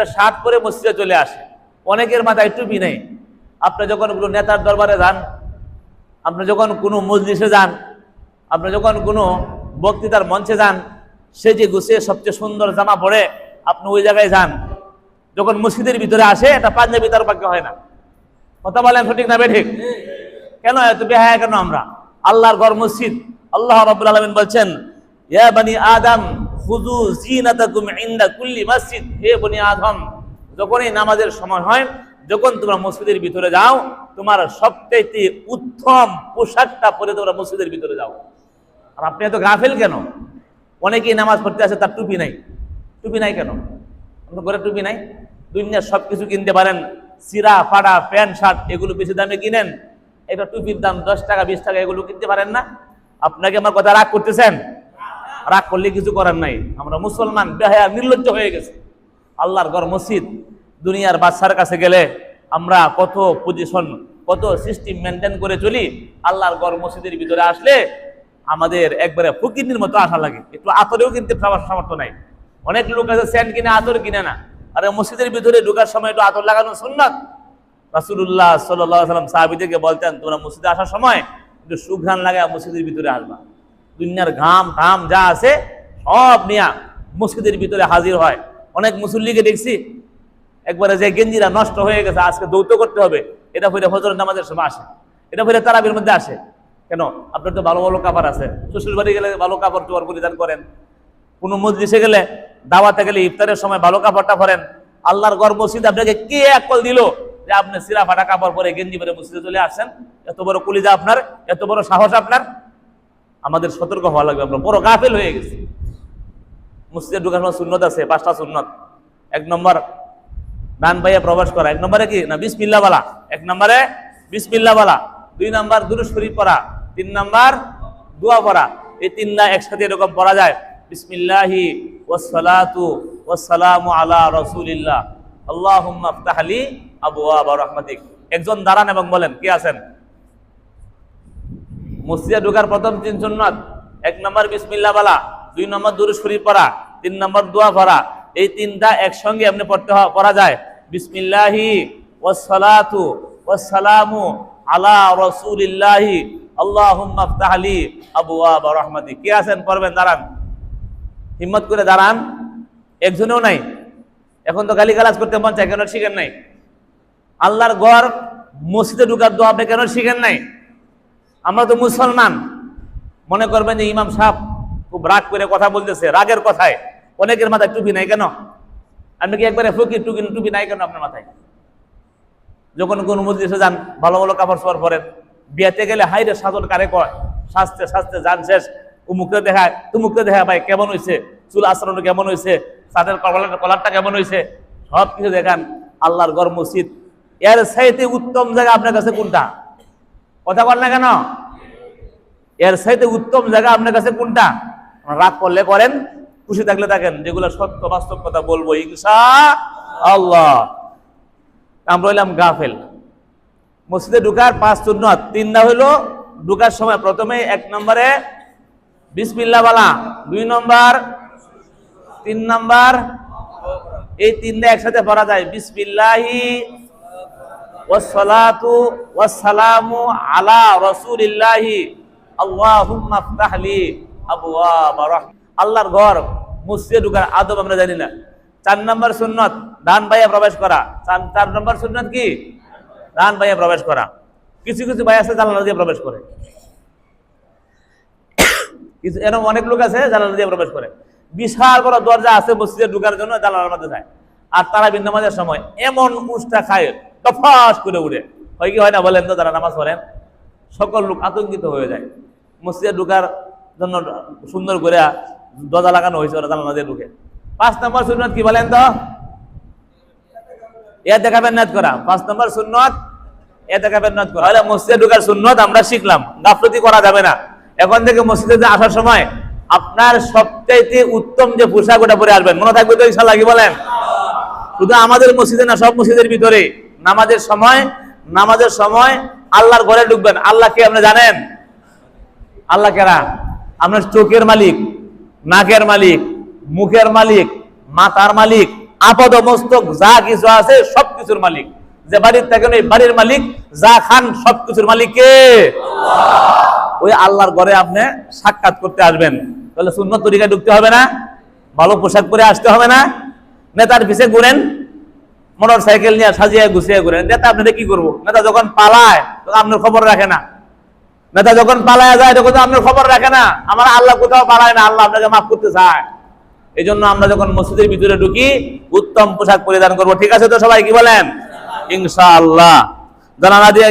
একটা শার্ট পরে মসজিদে চলে আসে। অনেকের মাথায় টুপি নেই। আপনি যখন কোনো নেতার দরবারে যান, আপনি যখন কোনো মজলিসে যান, আপনি যখন কোনো বক্তৃতার মঞ্চে যান সে যে গুছিয়ে সবচেয়ে সুন্দর জামা পরে আপনি ওই জায়গায় যান। যখন মসজিদের ভিতরে আসে, এটা পাঞ্জাবি তার পাকে হয় না। কথা বলেন সঠিক না বেঠিক? কেন এত বেহায়া কেন আমরা? আল্লাহর ঘর মসজিদ। আল্লাহ রাব্বুল আলামিন বলছেন, ইয়া বনি আদম খুযু জিনাতাকুম ইনদা কুল্লি মসজিদ। হে বনি আদম, যখনই নামাজের সময় হয়, যখন তোমরা মসজিদের ভিতরে যাও, তোমার সবচেয়ে উত্তম পোশাকটা পরে তোমরা মসজিদের ভিতরে যাও। আর আপনি এত গাফেল কেন? অনেকেই নামাজ পড়তে আসে, তার টুপি নাই। টুপি নাই কেন? আপনার ঘরে টুপি নাই? দুনিয়ার সব কিছু কিনতে পারেন, সিরা, ফাড়া, প্যান্ট, শার্ট, এগুলো বেশি দামে কিনেন। একটা টুপির দাম দশ টাকা, বিশ টাকা, এগুলো কিনতে পারেন না। আপনাকে আমার কথা রাগ করতেছেন? রাগ করলে কিছু করার নাই। আমরা মুসলমান, বেহায়া, নির্লজ্জ হয়ে গেছে। আল্লাহর ঘর মসজিদ, দুনিয়ার বাচ্চার কাছে গেলে আমরা কত পজিশন কত সিস্টেম মেনটেন করে চলি, আল্লাহর ঘর মসজিদের ভিতরে আসলে আমাদের একবারে ফকির মতো আশা লাগে। একটু আতরেও কিনতে পাওয়ার সামর্থ্য নাই। অনেক লোক আছে স্যান্ড কিনে আতর কিনে না। আরে মসজিদের ভিতরে ঢোকার সময় একটু আতর লাগানো সুন্নাত। রাসুল্লাহ সাল্লাম সাহাবিদেরকে বলতেন, তোমরা মসজিদে আসার সময় একটু সুঘ্রাণ লাগায় মসজিদের ভিতরে আসবা। দুনিয়ার ঘাম ঘাম যা আছে, সব নিয়া মসজিদের ভিতরে হাজির হয়। অনেক মুসল্লিকে দেখছি, একবারে যে গেঞ্জিরা নষ্ট হয়ে গেছে, আজকে দৌত করতে হবে, এটা ফিরে হজরত নামাজের সময় আসে। এটা ফিরে তারাবির মধ্যে আসে। কেন? আপনার তো ভালো ভালো কাপড় আছে। শ্বশুর বাড়ি গেলে ভালো কাপড় চোপড় পরিধান করেন। কোনো মসজিদে গেলে দাওয়াতে গেলে ইফতারের সময় ভালো কাপড়টা পরেন। আল্লাহর গড় মসজিদ আপনাকে কে একল দিল যে আপনি সিরা ফাটা কাপড় পরে গেঞ্জি পরে মসজিদে চলে আসছেন? এত বড় কলিজা আপনার, এত বড় সাহস আপনার? আমাদের সতর্ক হওয়া লাগবে। আমরা বড় গাফেল হয়ে গেছি। মসজিদে ঢুকার সময় সুন্নত আছে, পাঁচটা সুন্নত। এক নম্বর ডান পাইয়া প্রবেশ করা। এক নম্বরে কি? না বিসমিল্লা বালা এক নম্বরে বিসমিল্লা বালা দুই নম্বর, দুরু শরীফ পড়া। তিন নম্বর, দোয়া পড়া। এই তিন তিনটা একসাথে এরকম পড়া যায়। বিসমিল্লাহি ওয়াসসালাতু ওয়াসসালামু আলা রাসূলিল্লাহ। আল্লাহুম্মা আফতাহলি আবওয়াব রাহমাতিক। একজন দাঁড়ান এবং বলেন, কে আছেন? মসজিদে ঢোকার প্রথম তিন সুন্নাত, এক নম্বর বিসমিল্লাহ বালা, দুই নম্বর দুরু শরীফ পড়া, তিন নম্বর দোয়া পড়া এই তিনটা একসঙ্গে আপনি পড়তে পড়া যায়। বিসমিল্লাহি ওয়াসসালাতু ওয়াসসালামু আলা রাসূলিল্লাহি। আল্লাহুম্মা আফতাহলি আবওয়াব রাহমাতিক কে আছেন? পড়বেন, দাঁড়ান। হিম্মত করে দাঁড়ান। একজনেও নাই। এখন তো গালি গালাজ করতে মন চায়, কেন শিখেন নাই? আল্লাহর ঘর মসজিদে ঢুকার দোয়া আপনি কেন শিখেন নাই? আমরা তো মুসলমান। মনে করবেন যে ইমাম সাহেব খুব রাগ করে কথা বলতেছে, রাগের কথায়। অনেকের মাথায় টুপি নাই কেন? আপনি কি একবারে ফকির টুপি টুপি নাই কেন আপনার মাথায়? যখন কোনো মসজিদে যান, ভালো ভালো কাপড় চোপড় পরেন, বিয়েতে গেলে হাইরে সাজন কারে কয়? সাজতে সাজতে যান শেষ উমুকতে দেখায় তুমুকতে দেখা ভাই, কেমন হয়েছে চুল আচরণ কেমন হয়েছে চাঁদের কলার কলারটা কেমন হয়েছে সব কিছু দেখান, আল্লাহর গড় মসজিদ এর সাইতে উত্তম জায়গা আপনার কাছে কোনটা? কথা বল না কেন? এর সাইতে উত্তম জায়গা আপনার কাছে কোনটা? রাগ করলে করেন, খুশি থাকলে থাকেন। যেগুলো সত্য, বাস্তব কথা বলব, ইনশা আল্লাহ। আমরা হইলাম গাফেল। মসজিদে ঢুকার পাঁচ সুন্নত। তিনটা হইল ঢুকার সময় প্রথমে এক নম্বরে বিসমিল্লা বালা। দুই নম্বর, তিন নম্বর, এই তিনটা একসাথে পড়া যায়। বিসমিল্লাহি ওয়াসসালাতু ওয়াসসালামু আলা রাসূলিল্লাহি। আল্লাহুম্মা আফতাহলি আবওয়াব রাহমাত আল্লাহর ঘর, মসজিদে ঢুকার আদব আমরা জানি না। চার নম্বর সুন্নত, ডান ভাইয়া প্রবেশ করা। চার নম্বর সুন্নত কি? ডান ভাইয়া প্রবেশ করা। কিছু কিছু ভাই আছে জানালা দিয়ে প্রবেশ করে। কিছু, এরকম অনেক লোক আছে জানালা দিয়ে প্রবেশ করে। বিশাল বড় দরজা আছে মসজিদে ঢুকার জন্য জানালার মধ্যে যায়। আর তারা বিন্দমাজের সময় এমন উষ্টা খায়। তফাস করে উড়ে। হয় কি হয় না বলেন তো যারা নামাজ পড়েন? সকল লোক আতঙ্কিত হয়ে যায়। মসজিদে ঢুকার জন্য সুন্দর করে দরজা লাগানো হয়েছে ওরা জানালা দিয়ে পাঁচ নম্বর সুন্নত কি বলেন তো? এ দেখাবেন নাচ করা। পাঁচ নম্বর সুন্নত, এ দেখাবেন নাচ করা। তাহলে মসজিদে ঢুকার সুন্নত আমরা শিখলাম। গাফলতি করা যাবে না। এখন থেকে মসজিদে আসার সময় আপনার সবচাইতে উত্তম যে পোশাক ওটা পরে আসবেন। মনে থাকবে তো ইনশাল্লাহ কি বলেন? শুধু আমাদের মসজিদে না, সব মসজিদের ভিতরে। নামাজের সময় নামাজের সময় আল্লাহর ঘরে ঢুকবেন। আল্লাহ কে আপনি জানেন? আল্লাহ কেরা আপনার চোখের মালিক, নাকের মালিক, মুখের মালিক, মাথার মালিক আপদ মস্তক যা কিছু আছে সবকিছুর মালিক। যে বাড়ির থাকেন ওই বাড়ির মালিক, যা খান সবকিছুর মালিক কে? ওই আল্লাহর ঘরে আপনি সাক্ষাৎ করতে আসবেন। তাহলে শূন্য তরিকায় ঢুকতে হবে না। ভালো পোশাক পরে আসতে হবে না। নেতার পিছে ঘুরেন। মোটর সাইকেল নিয়ে সাজিয়ে গুছিয়ে ঘুরেন নেতা আপনাদের কি করব? নেতা যখন পালায়, তখন আপনার খবর রাখে না। নেতা যখন পালায় যায়, তখন আপনার খবর রাখে না। আমার আল্লাহ কোথাও পালায় না, আল্লাহ আপনাকে মাফ করতে চায়। এই জন্য আমরা যখন মসজিদের ভিতরে ঢুকি, উত্তম পোশাক পরিধান করব। ঠিক আছে তো সবাই কি বলেন? ইনশাআল্লাহ। জানানা দিয়ে